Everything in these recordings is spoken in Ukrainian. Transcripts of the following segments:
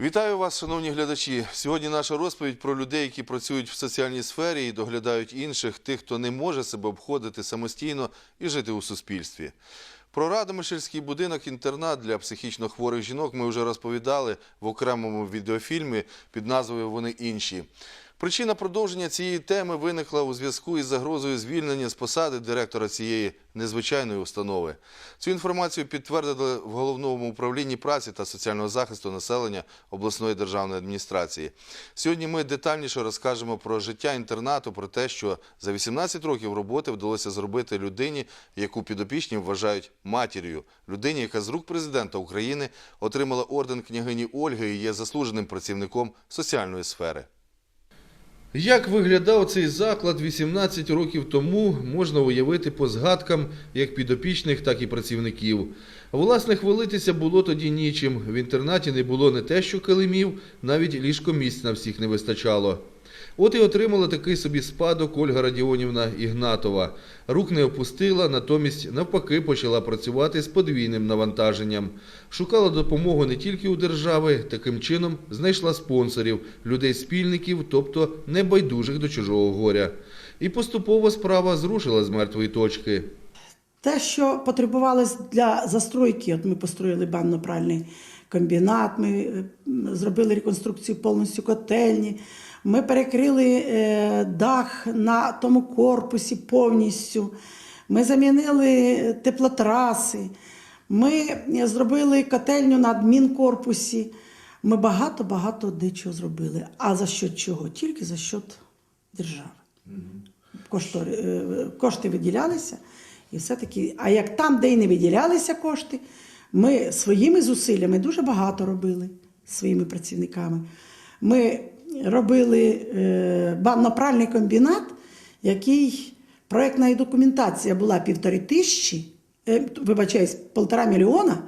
Вітаю вас, шановні глядачі. Сьогодні наша розповідь про людей, які працюють в соціальній сфері і доглядають інших, тих, хто не може себе обходити самостійно і жити у суспільстві. Про Радомишльський будинок-інтернат для психічно хворих жінок ми вже розповідали в окремому відеофільмі під назвою Вони інші. Причина продовження цієї теми виникла у зв'язку із загрозою звільнення з посади директора цієї незвичайної установи. Цю інформацію підтвердили в головному управлінні праці та соціального захисту населення обласної державної адміністрації. Сьогодні ми детальніше розкажемо про життя інтернату, про те, що за 18 років роботи вдалося зробити людині, яку підопічні вважають матір'ю, людині, яка з рук президента України отримала орден княгині Ольги і є заслуженим працівником соціальної сфери. Як виглядав цей заклад 18 років тому, можна уявити по згадкам як підопічних, так і працівників. Власне, хвалитися було тоді нічим. В інтернаті не було не те, що килимів, навіть ліжкомісць на всіх не вистачало. От і отримала такий собі спадок Ольга Радіонівна Ігнатова. Рук не опустила, натомість навпаки почала працювати з подвійним навантаженням. Шукала допомогу не тільки у держави, таким чином знайшла спонсорів, людей-спільників, тобто небайдужих до чужого горя. І поступово справа зрушила з мертвої точки. Те, що потребувалось для застройки, от ми построїли банно-пральний комбінат, ми е, зробили реконструкцію повністю котельні, ми перекрили е, дах на тому корпусі повністю, ми замінили теплотраси, ми е, зробили котельню на адмінкорпусі. Ми багато-багато дечого зробили. А за що чого? Тільки за счет держави е, кошти виділялися. І все-таки, а як там, де й не виділялися кошти, ми своїми зусиллями дуже багато робили своїми працівниками. Ми робили е, банно-пральний комбінат, який проєктна документація була півтори тисячі, е, вибачаюсь, полтора мільйона.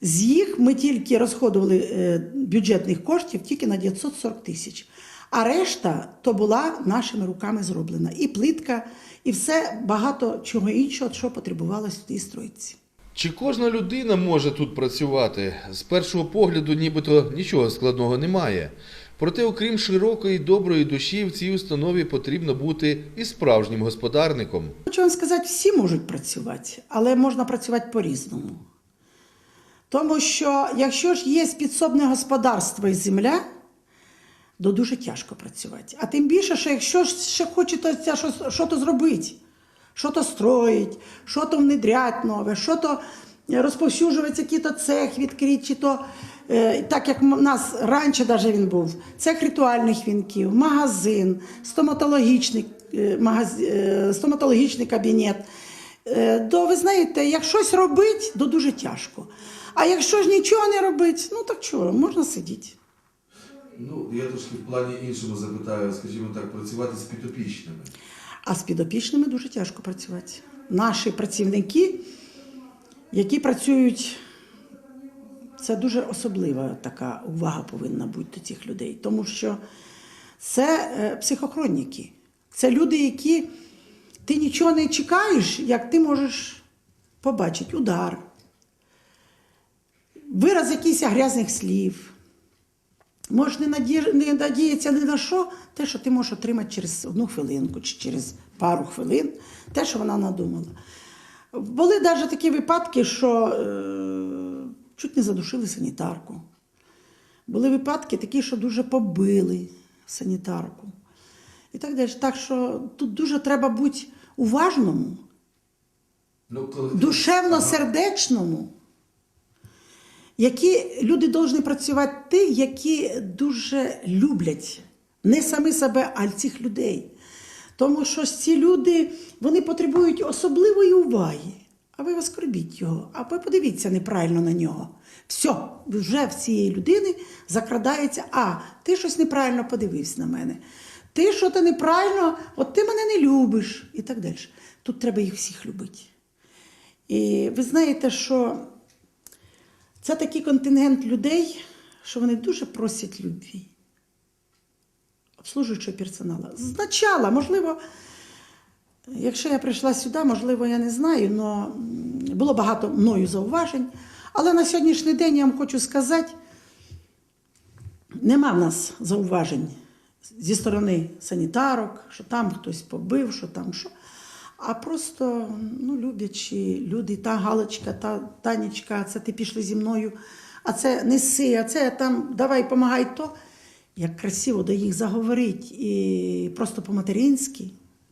З їх ми тільки розходували е, бюджетних коштів тільки на 940 тисяч. А решта то була нашими руками зроблена. І плитка, і все багато чого іншого, що потребувалося в тій стройці. Чи кожна людина може тут працювати? З першого погляду, нібито нічого складного немає. Проте, окрім широкої доброї душі, в цій установі потрібно бути і справжнім господарником. Хочу вам сказати, всі можуть працювати, але можна працювати по-різному. Тому що якщо ж є підсобне господарство і земля, то дуже тяжко працювати. А тим більше, що якщо ще хочеться що то зробити, що то строїть, що то внедрять нове, що то розповсюджується який-то цех відкрити, чи то е, так як в нас раніше даже він був, цех ритуальних вінків, магазин, стоматологічний, е, магаз, е, стоматологічний кабінет. Е, То ви знаєте, як щось робить, то дуже тяжко. А якщо ж нічого не робить, ну так чого, можна сидіти. Ну, я трошки в плані іншому запитаю, скажімо так, працювати з підопічними. А з підопічними дуже тяжко працювати. Наші працівники, які працюють, це дуже особлива така увага повинна бути до цих людей, тому що це е, психохронніки. Це люди, які ти нічого не чекаєш, як ти можеш побачити удар, вираз якихось грязних слів. Можеш не, наді... не надіятися ні на що, те, що ти можеш отримати через одну хвилинку чи через пару хвилин, те, що вона надумала. Були навіть такі випадки, що е... чуть не задушили санітарку. Були випадки такі, що дуже побили санітарку. І так далі. Так що тут дуже треба бути уважному, Ну, коли... душевно-сердечному які люди повинні працювати ті, які дуже люблять не самі себе, а цих людей. Тому що ці люди вони потребують особливої уваги. А ви оскорбіть його, а ви подивіться неправильно на нього. Все, вже в цієї людини закрадається, а ти щось неправильно подивився на мене. Ти що то неправильно, от ти мене не любиш і так далі. Тут треба їх всіх любити. І ви знаєте, що це такий контингент людей, що вони дуже просять любві, обслужуючого персоналу. Значала, можливо, якщо я прийшла сюди, можливо, я не знаю, але було багато мною зауважень. Але на сьогоднішній день я вам хочу сказати, Нема в нас зауважень зі сторони санітарок, що там хтось побив, що там що. А просто ну, люблячі люди, та Галочка, та Танечка, це ти пішли зі мною, а це неси, а це там давай помагай то. Як красиво до їх заговорить і просто по-материнськи,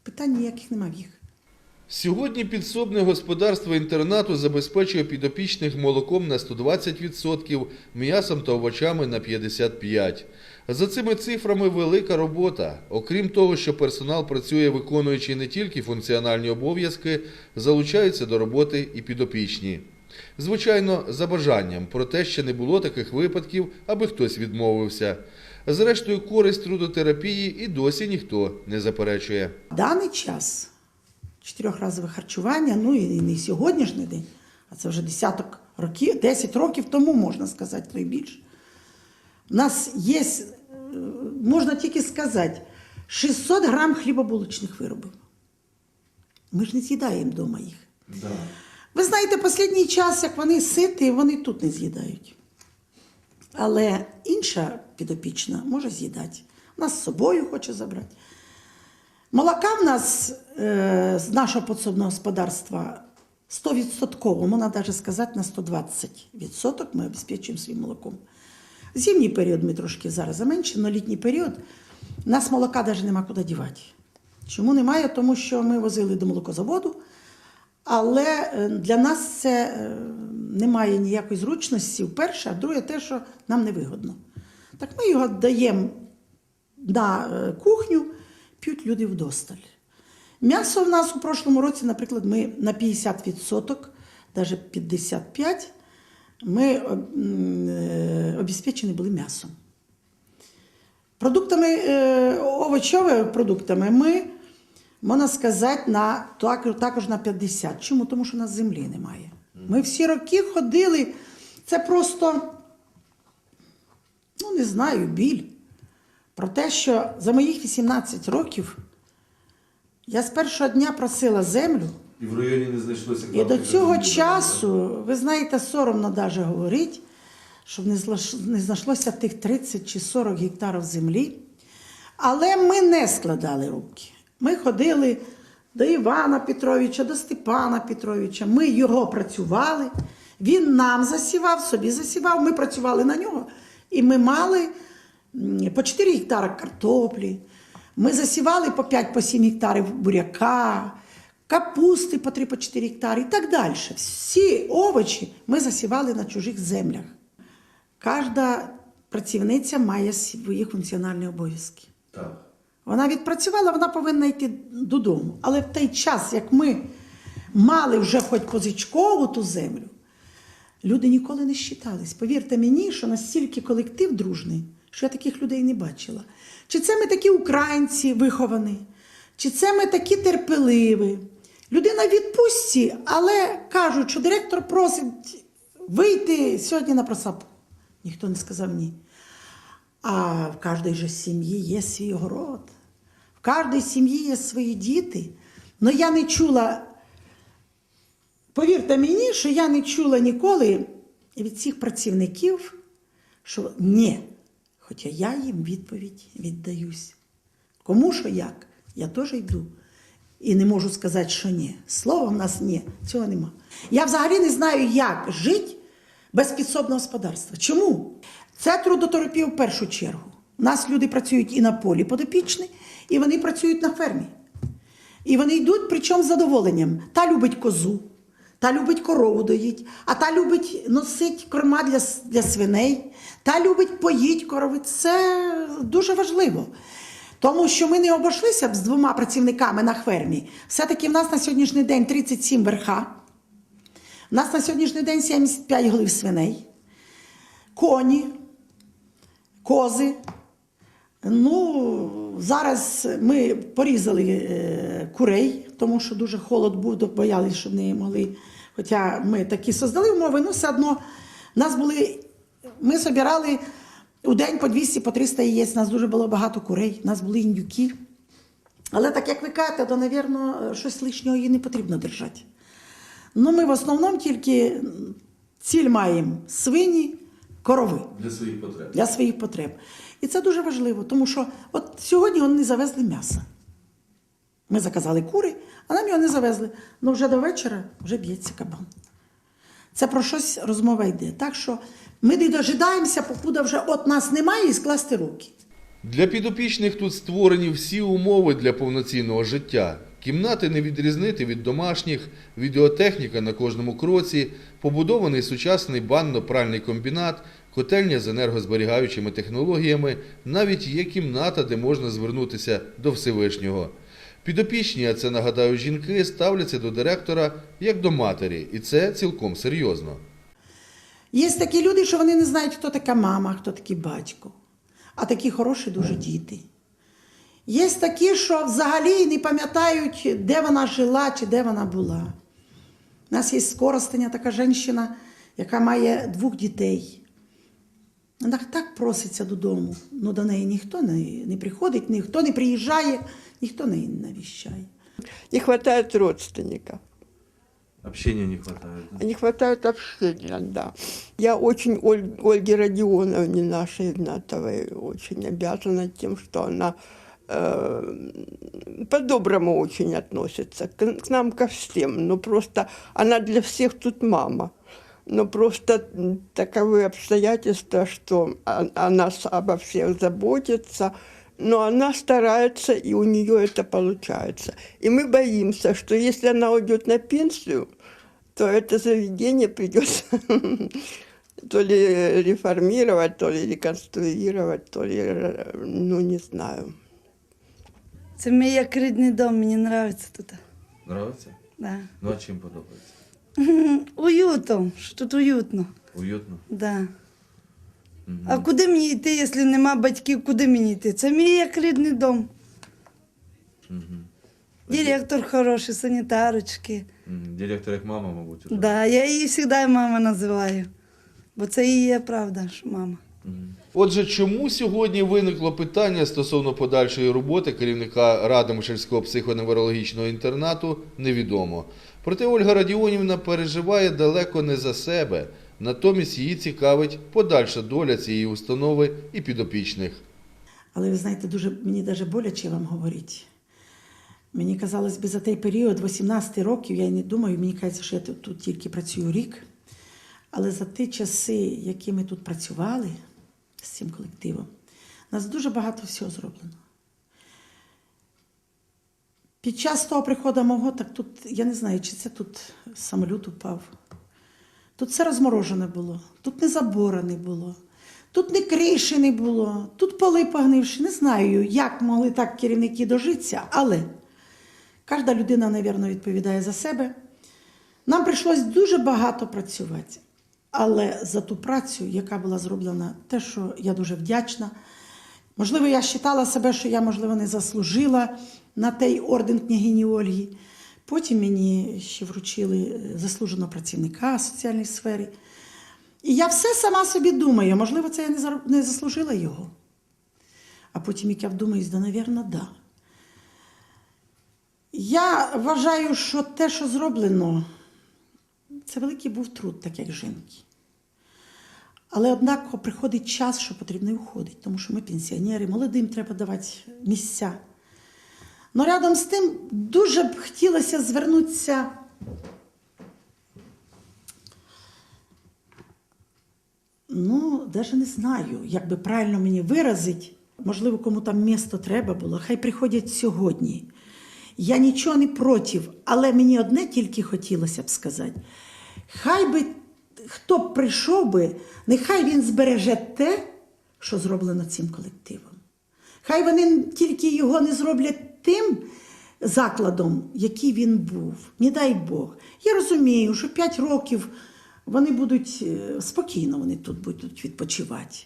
питань ніяких нема в їх. Сьогодні підсобне господарство інтернату забезпечує підопічних молоком на 120%, м'ясом та овочами на 55%. За цими цифрами велика робота. Окрім того, що персонал працює, виконуючи не тільки функціональні обов'язки, залучаються до роботи і підопічні. Звичайно, за бажанням, проте ще не було таких випадків, аби хтось відмовився. Зрештою, користь трудотерапії і досі ніхто не заперечує. Даний час чотирьохразове харчування, ну і не сьогоднішній день, а це вже десяток років, 10 років тому, можна сказати, то й. У нас є, можна тільки сказати, 600 грам хлібобулочних виробів. Ми ж не з'їдаємо вдома їх. Ви знаєте, останній час, як вони ситі, вони тут не з'їдають. Але інша підопічна може з'їдати. Нас з собою хоче забрати. Молока в нас е, з нашого подсобного господарства 100%, можна навіть сказати на 120% ми обезпечуємо своїм молоком. Зимній період ми трошки зараз заменшимо, але літній період нас молока навіть нема куди дівати. Чому немає? Тому що ми возили до молокозаводу, але е, для нас це е, не має ніякої зручності. Перше, а друге, те, що нам невигодно. Так ми його даємо на е, кухню, п'ють люди вдосталь. М'ясо в нас у прошлому році, наприклад, ми на 50%, навіть 55%, ми м, е, обезпечені були м'ясом. Продуктами, е, овочовими продуктами ми, можна сказати, на, також на 50. Чому? Тому що у нас землі немає. Ми всі роки ходили, це просто, ну не знаю, біль. Про те, що за моїх 18 років я з першого дня просила землю, І в районі не знайшлося і до цього часу, ви знаєте, соромно навіть говорити, щоб не знайшлося тих 30 чи 40 гектарів землі. Але ми не складали руки. Ми ходили до Івана Петровича, до Степана Петровича. Ми його працювали. Він нам засівав, собі засівав. Ми працювали на нього. І ми мали по 4 гектари картоплі. Ми засівали по 5-7 гектарів буряка, капусти по 3-4 гектари і так далі. Всі овочі ми засівали на чужих землях. Кожна працівниця має свої функціональні обов'язки. Так. Вона відпрацювала, вона повинна йти додому. Але в той час, як ми мали вже хоч позичкову ту землю, люди ніколи не щитались. Повірте мені, що настільки колектив дружний, що я таких людей не бачила. Чи це ми такі українці виховані, чи це ми такі терпеливі. Людина в відпустці, але кажуть, що директор просить вийти сьогодні на просапку. Ніхто не сказав ні. А в кожній же сім'ї є свій город, в кожній сім'ї є свої діти. Но я не чула, повірте мені, що я не чула ніколи від цих працівників, що ні. Хоча я їм відповідь віддаюсь. Кому що як, я теж йду. І не можу сказати, що ні. Слова в нас ні, цього нема. Я взагалі не знаю, як жити без підсобного господарства. Чому? Це трудотерапія в першу чергу. У нас люди працюють і на полі подопічні, і вони працюють на фермі. І вони йдуть, причому з задоволенням. Та любить козу, та любить корову доїть, а та любить носить корма для, для свиней, та любить поїть корови. Це дуже важливо. Тому що ми не обійшлися б з двома працівниками на фермі. Все-таки в нас на сьогоднішній день 37 верха. У нас на сьогоднішній день 75 голів свиней, коні, кози. Ну, зараз ми порізали е, курей, тому що дуже холод був, боялися, щоб не могли. Хоча ми такі создали умови, ну все одно нас були. Ми збирали у день по 200, по 300 яєць. У нас дуже було багато курей, у нас були індюки. Але так як ви кажете, то, мабуть, щось лишнього їй не потрібно держати. Ну, ми в основному тільки ціль маємо свині, корови Для своїх потреб. для своїх потреб. І це дуже важливо, тому що от сьогодні вони не завезли м'яса. Ми заказали кури, а нам його не завезли. Ну вже до вечора вже б'ється кабан. Це про щось розмова йде. Так що ми не дожидаємося, покуда вже от нас немає, і скласти руки. Для підопічних тут створені всі умови для повноцінного життя. Кімнати не відрізнити від домашніх, відеотехніка на кожному кроці, побудований сучасний банно-пральний комбінат, котельня з енергозберігаючими технологіями, навіть є кімната, де можна звернутися до Всевишнього. Підопічні, а це нагадаю жінки, ставляться до директора як до матері, і це цілком серйозно. Є такі люди, що вони не знають, хто така мама, хто такий батько. А такі хороші дуже діти. Є такі, що взагалі не пам'ятають, де вона жила чи де вона була. У нас є скоростення така жінка, яка має двох дітей. Вона так проситься додому, але до неї ніхто не, не приходить, ніхто не приїжджає, ніхто не навіщає. Не хватает родственников. Общення не вистачає. Не хватает общения, да. Я очень Оль- Ольге Родионовне нашей Игнатовой очень обязана тем, что она э, по-доброму очень относится к, к нам ко всем. Ну просто она для всех тут мама. Но просто м, таковы обстоятельства, что о, о нас обо всех заботится, но она старается, и у нее это получается. И мы боимся, что если она уйдет на пенсию, то это заведение придется то ли реформировать, то ли реконструировать, то ли, э, ну не знаю. Це мій як рідний дом, мені подобається тут. Нравиться? Да. Ну а чим подобається? Уютом, що тут уютно. Уютно. Да. А куди мені йти, якщо нема батьків, куди мені йти? Це мій як рідний дом. Директор хороший, санітарочки. Директор як мама, мабуть, уже. Да, я її завжди мама називаю. Бо це і є правда, що мама. Отже, чому сьогодні виникло питання стосовно подальшої роботи керівника Радомишльського психоневрологічного інтернату, невідомо. Проте Ольга Радіонівна переживає далеко не за себе. Натомість її цікавить подальша доля цієї установи і підопічних. Але ви знаєте, дуже мені навіть боляче вам говорити. Мені казалось би за той період, 18 років, я не думаю, мені кажеться, що я тут тільки працюю рік. Але за ті часи, які ми тут працювали з цим колективом, у нас дуже багато всього зроблено. Під час того приходу мого, так тут, я не знаю, чи це тут самоліт упав. Тут все розморожене було, тут не забора не було, тут не криші не було, тут поли погнивши. Не знаю, як могли так керівники дожитися, але кожна людина, мабуть, відповідає за себе. Нам прийшлось дуже багато працювати. Але за ту працю, яка була зроблена, те, що я дуже вдячна. Можливо, я вважала себе, що я, можливо, не заслужила на той орден княгині Ольги. Потім мені ще вручили е, заслуженого працівника в соціальній сфері. І я все сама собі думаю, можливо, це я не заслужила його. А потім, як я вдумаюсь, да, навірно, да. Я вважаю, що те, що зроблено, це великий був труд, так як жінки. Але однаково приходить час, що потрібно і уходити, тому що ми пенсіонери, молодим треба давати місця. Но рядом з тим дуже б хотілося звернутися. Ну, навіть не знаю, як би правильно мені виразити. Можливо, кому там місто треба було, хай приходять сьогодні. Я нічого не проти, але мені одне тільки хотілося б сказати. Хай би хто б прийшов би, нехай він збереже те, що зроблено цим колективом. Хай вони тільки його не зроблять тим закладом, який він був. Не дай Бог. Я розумію, що 5 років вони будуть е, спокійно, вони тут будуть відпочивати.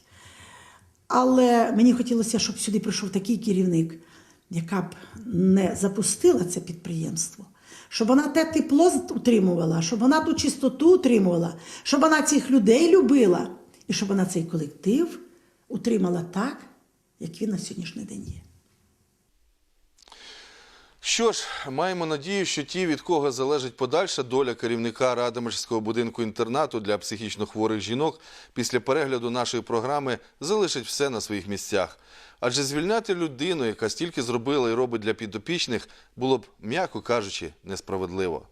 Але мені хотілося, щоб сюди прийшов такий керівник, яка б не запустила це підприємство, щоб вона те тепло утримувала, щоб вона ту чистоту утримувала, щоб вона цих людей любила, і щоб вона цей колектив утримала так, як він на сьогоднішній день є. Що ж, маємо надію, що ті, від кого залежить подальша доля керівника Радомишльського будинку інтернату для психічно хворих жінок, після перегляду нашої програми залишать все на своїх місцях. Адже звільняти людину, яка стільки зробила і робить для підопічних, було б, м'яко кажучи, несправедливо.